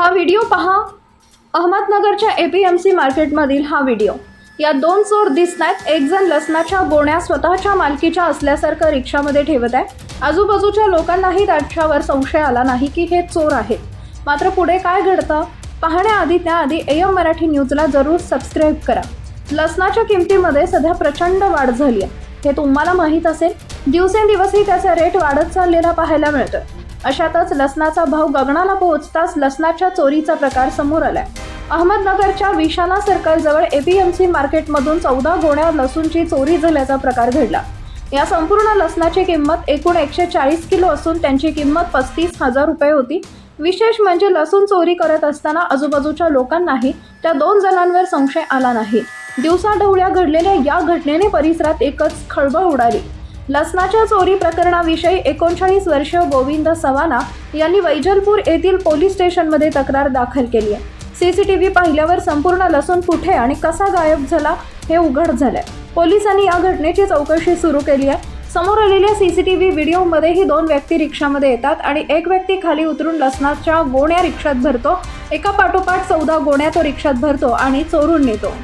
हा व्हिडिओ पहा. अहमदनगरच्या ए पी एम सी मार्केटमधील हा व्हिडिओ. या दोन चोर दिसत आहेत एक जण लसणाच्या गोण्या स्वतःच्या मालकीच्या असल्यासारखं रिक्षामध्ये ठेवत आहे. आजूबाजूच्या लोकांनाही त्याच्यावर संशय आला नाही की हे चोर आहेत मात्र पुढे काय घडतं? पाहण्याआधी त्याआधी ए एम मराठी न्यूजला जरूर सबस्क्राईब करा. लसणाच्या किमतीमध्ये सध्या प्रचंड वाढ झाली आहे. हे तुम्हाला माहीत असेल. दिवसेंदिवसही त्याचा रेट वाढत चाललेला पाहायला मिळतोय. अशातच लसणाचा भाव गगनाला पोहोचताच लसणाच्या चोरीचा प्रकार समोर आलाय. अहमदनगरच्या विशाला सर्कलजवळ एपीएमसी मार्केटमधून चौदा गोण्या लसूणची चोरी झाल्याचा प्रकार घडला. या संपूर्ण लसणाची किंमत एकूण एकशे चाळीस किलो असून त्यांची किंमत पस्तीस हजार रुपये होती. विशेष म्हणजे लसूण चोरी करत असताना आजूबाजूच्या लोकांनाही त्या दोन जणांवर संशय आला नाही. दिवसाढवळ्या घडलेल्या या घटनेने परिसरात एकच खळबळ उडाली. लसणाच्या चोरी प्रकरणाविषयी एकोणचाळीस वर्षीय गोविंद सवाना यांनी वैजलपूर येथील पोलीस स्टेशनमध्ये तक्रार दाखल केली आहे. सी सी टी व्ही पाहिल्यावर संपूर्ण लसूण कुठे आणि कसा गायब झाला हे उघड झालंय. पोलिसांनी या घटनेची चौकशी सुरू केली आहे. समोर आलेल्या सी सी टी व्हिडिओमध्ये ही दोन व्यक्ती रिक्षामध्ये येतात आणि एक व्यक्ती खाली उतरून लसणाच्या गोण्या रिक्षात भरतो. एका पाठोपाठ चौदा गोण्या तो रिक्षात भरतो आणि चोरून नेतो.